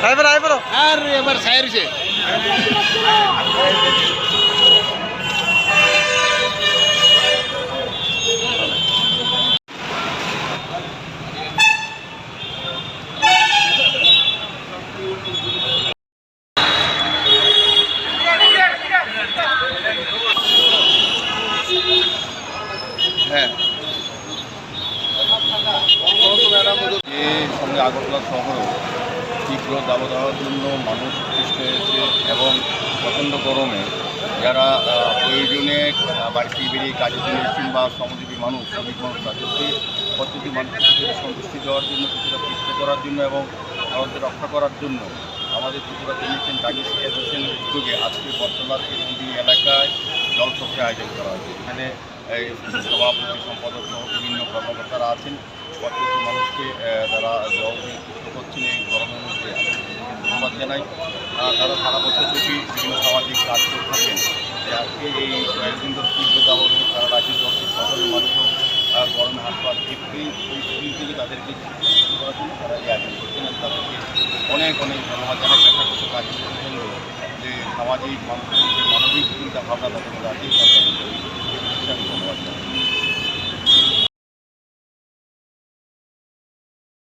হ্যাঁ আইবার আইবার আর এবার সাইরছে হ্যাঁ যে। সঙ্গে আগরতলা শহরেও তীব্র দাবদাহের জন্য মানুষ সৃষ্টি হয়েছে এবং প্রচণ্ড গরমে যারা প্রয়োজনে বাড়িতে বেরিয়ে কাজে জন্য এসেছেন বা শ্রমজীবী মানুষ, শ্রমিক মানুষ তাদেরকে প্রতিটি মানুষের কিছুটা সন্তুষ্টি দেওয়ার জন্য কিছুটা চেষ্টা করার জন্য এবং ভারতকে রক্ষা করার জন্য আমাদের ত্রিপুরা টাইমস অ্যাসোসিয়েশনের উদ্যোগে আজকে বর্তমার এই এলাকায় জলসভা আয়োজন করা হয়েছে। এখানে এই সভাপতি, সম্পাদক সহ বিভিন্ন কর্মকর্তারা আছেন। প্রত্যেকটি মানুষকে তারা জল দিয়ে তৃপ্ত করছেন, এই গরমের মধ্যে আমি তাদেরকে ধন্যবাদ জানাই তারা সারা বছর দেখি বিভিন্ন সামাজিক কাজ করে থাকেন। আজকে এই কয়েকদিন ধরে তীব্র দাবন সারা রাজ্যের জল শহরের মানুষও গরমে হাত পা এই পরিস্থিতি থেকে তাদেরকে করার জন্য তারা এই আয়োজন করছেন তাদেরকে অনেক অনেক ধন্যবাদ জানাই। পেশাগত কাজ যে সামাজিক, মানসিক যে মানবিক চিন্তা ভাবনা তাদের মধ্যে আছে